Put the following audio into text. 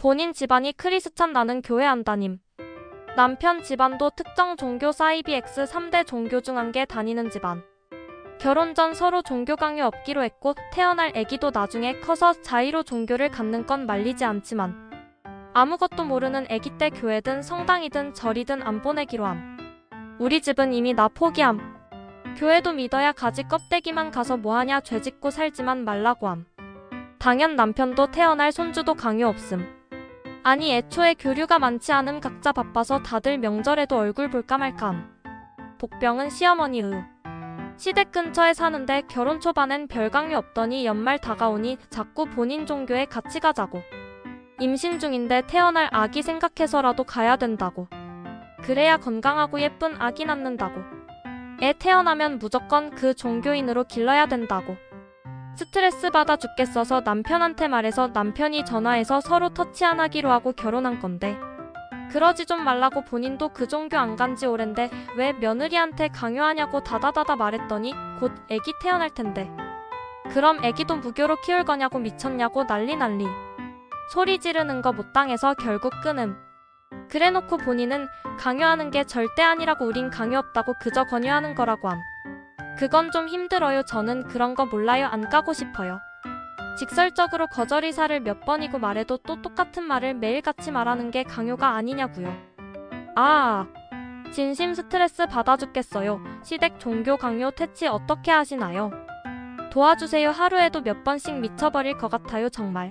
본인 집안이 크리스찬 나는 교회 안 다님. 남편 집안도 특정 종교 사이비엑스 3대 종교 중 한 개 다니는 집안. 결혼 전 서로 종교 강요 없기로 했고 태어날 아기도 나중에 커서 자의로 종교를 갖는 건 말리지 않지만 아무것도 모르는 아기 때 교회든 성당이든 절이든 안 보내기로 함. 우리 집은 이미 나 포기함. 교회도 믿어야 가지 껍데기만 가서 뭐하냐 죄짓고 살지만 말라고 함. 당연 남편도 태어날 손주도 강요 없음. 아니 애초에 교류가 많지 않음 각자 바빠서 다들 명절에도 얼굴 볼까 말까함. 복병은 시어머니 의. 시댁 근처에 사는데 결혼 초반엔 별 강요 없더니 연말 다가오니 자꾸 본인 종교에 같이 가자고. 임신 중인데 태어날 아기 생각해서라도 가야 된다고. 그래야 건강하고 예쁜 아기 낳는다고. 애 태어나면 무조건 그 종교인으로 길러야 된다고. 스트레스 받아 죽겠어서 남편한테 말해서 남편이 전화해서 서로 터치 안 하기로 하고 결혼한 건데. 그러지 좀 말라고 본인도 그 종교 안 간 지 오랜데 왜 며느리한테 강요하냐고 다다다다 말했더니 곧 애기 태어날 텐데. 그럼 애기도 무교로 키울 거냐고 미쳤냐고 난리 난리. 소리 지르는 거 못 당해서 결국 끊음. 그래 놓고 본인은 강요하는 게 절대 아니라고 우린 강요 없다고 그저 권유하는 거라고 함. 그건 좀 힘들어요. 저는 그런 거 몰라요. 안 까고 싶어요. 직설적으로 거절 의사를 몇 번이고 말해도 또 똑같은 말을 매일같이 말하는 게 강요가 아니냐고요. 아, 진심 스트레스 받아 죽겠어요. 시댁 종교 강요 퇴치 어떻게 하시나요? 도와주세요. 하루에도 몇 번씩 미쳐버릴 것 같아요, 정말.